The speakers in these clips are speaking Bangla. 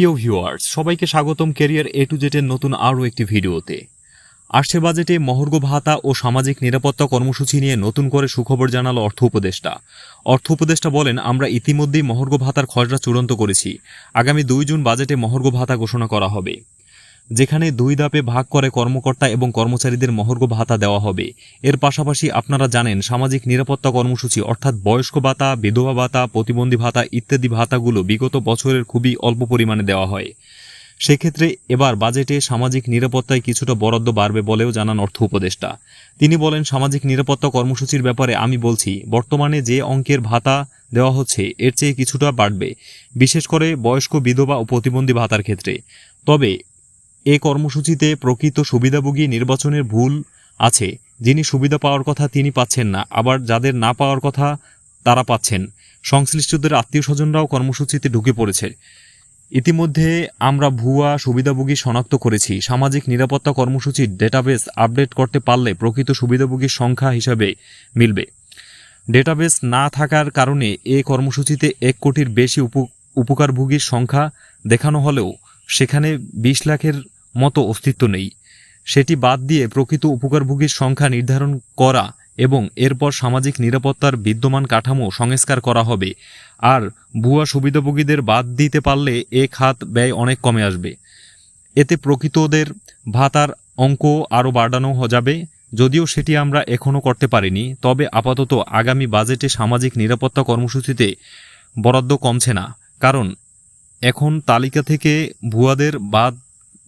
প্রিয় ভিউয়ার্স, সবাইকে স্বাগতম ক্যারিয়ার এ টু জেটের নতুন আরও একটি ভিডিওতে। আসছে বাজেটে মহর্গ ভাতা ও সামাজিক নিরাপত্তা কর্মসূচি নিয়ে নতুন করে সুখবর জানালো অর্থ উপদেষ্টা। অর্থ উপদেষ্টা বলেন, আমরা ইতিমধ্যেই মহর্গ ভাতার খসড়া চূড়ান্ত করেছি। আগামী দুই জুন বাজেটে মহর্গ ভাতা ঘোষণা করা হবে। যেখানে দুই ধাপে ভাগ করে কর্মকর্তা এবং কর্মচারীদের মহর্ঘ ভাতা দেওয়া হবে। এর পাশাপাশি আপনারা জানেন, সামাজিক নিরাপত্তা কর্মসূচি অর্থাৎ বয়স্ক ভাতা, বিধবা ভাতা, প্রতিবন্ধী ভাতা ইত্যাদি ভাতাগুলো বিগত বছরের খুবই অল্প পরিমাণে দেওয়া হয়। সেক্ষেত্রে এবার বাজেটে সামাজিক নিরাপত্তায় কিছুটা বরাদ্দ বাড়বে বলেও জানান অর্থ উপদেষ্টা। তিনি বলেন, সামাজিক নিরাপত্তা কর্মসূচির ব্যাপারে আমি বলছি, বর্তমানে যে অঙ্কের ভাতা দেওয়া হচ্ছে, এর চেয়ে কিছুটা বাড়বে, বিশেষ করে বয়স্ক বিধবা ও প্রতিবন্ধী ভাতার ক্ষেত্রে। তবে এ কর্মসূচিতে প্রকৃত সুবিধাভোগী নির্বাচনের ভুল আছে। যিনি সুবিধা পাওয়ার কথা তিনি পাচ্ছেন না। আবার যাদের না পাওয়ার কথা তারা পাচ্ছেন। সংশ্লিষ্টদের আত্মীয় স্বজনরাও কর্মসূচিতে ঢুকে পড়েছে। ইতিমধ্যে আমরা ভুয়া সুবিধাভোগী শনাক্ত করেছি। সামাজিক নিরাপত্তা কর্মসূচির ডেটাবেস আপডেট করতে পারলে প্রকৃত সুবিধাভোগীর সংখ্যা হিসাবে মিলবে। ডেটাবেস না থাকার কারণে এ কর্মসূচিতে এক কোটির বেশি উপ- উপকারভোগীর সংখ্যা দেখানো হলেও সেখানে বিশ লাখের মতো অস্তিত্ব নেই। সেটি বাদ দিয়ে প্রকৃত উপকারভোগীর সংখ্যা নির্ধারণ করা এবং এরপর সামাজিক নিরাপত্তার বিদ্যমান কাঠামো সংস্কার করা হবে। আর ভুয়া সুবিধাভোগীদের বাদ দিতে পারলে এ খাত ব্যয় অনেক কমে আসবে। এতে প্রকৃতদের ভাতার অঙ্ক আরও বাড়ানো যাবে। যদিও সেটি আমরা এখনও করতে পারিনি, তবে আপাতত আগামী বাজেটে সামাজিক নিরাপত্তা কর্মসূচিতে বরাদ্দ কমছে না। কারণ এখন তালিকা থেকে ভুয়াদের বাদ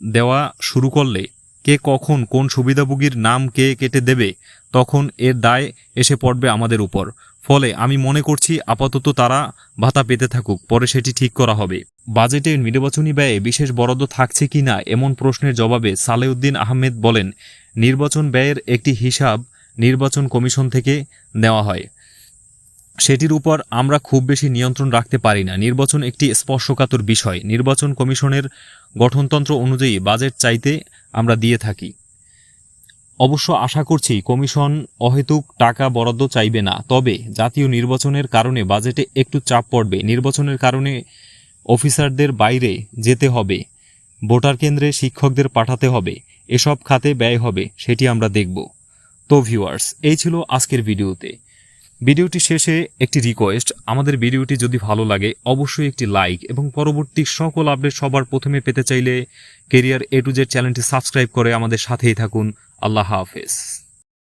দেওয়া শুরু করলে কে কখন কোন সুবিধাভোগীর নাম কে কেটে দেবে, তখন এর দায় এসে পড়বে আমাদের উপর। ফলে আমি মনে করছি আপাতত তারা ভাতা পেতে থাকুক, পরে সেটি ঠিক করা হবে। বাজেটে নির্বাচনী ব্যয়ে বিশেষ বরাদ্দ থাকছে কি না, এমন প্রশ্নের জবাবে সালেউদ্দিন আহমেদ বলেন, নির্বাচন ব্যয়ের একটি হিসাব নির্বাচন কমিশন থেকে নেওয়া হয়। সেটির উপর আমরা খুব বেশি নিয়ন্ত্রণ রাখতে পারি না। নির্বাচন একটি স্পর্শকাতর বিষয়। নির্বাচন কমিশনের গঠনতন্ত্র অনুযায়ী বাজেট চাইতে আমরা দিয়ে থাকি। অবশ্য আশা করছি কমিশন অহেতুক টাকা বরাদ্দ চাইবে না। তবে জাতীয় নির্বাচনের কারণে বাজেটে একটু চাপ পড়বে। নির্বাচনের কারণে অফিসারদের বাইরে যেতে হবে। ভোটার কেন্দ্রে শিক্ষকদের পাঠাতে হবে। এসব খাতে ব্যয় হবে, সেটি আমরা দেখব। তো ভিউয়ার্স, এই ছিল আজকের ভিডিওতে। ভিডিওটি শেষে একটি রিকোয়েস্ট আমাদের ভিডিওটি যদি ভালো লাগে, অবশ্যই একটি লাইক এবং পরবর্তী সকল আপডেট সবার প্রথমে পেতে চাইলে কেরিয়ার এ টু জেড চ্যানেলটি সাবস্ক্রাইব করে আমাদের সাথেই থাকুন। আল্লাহ হাফেজ।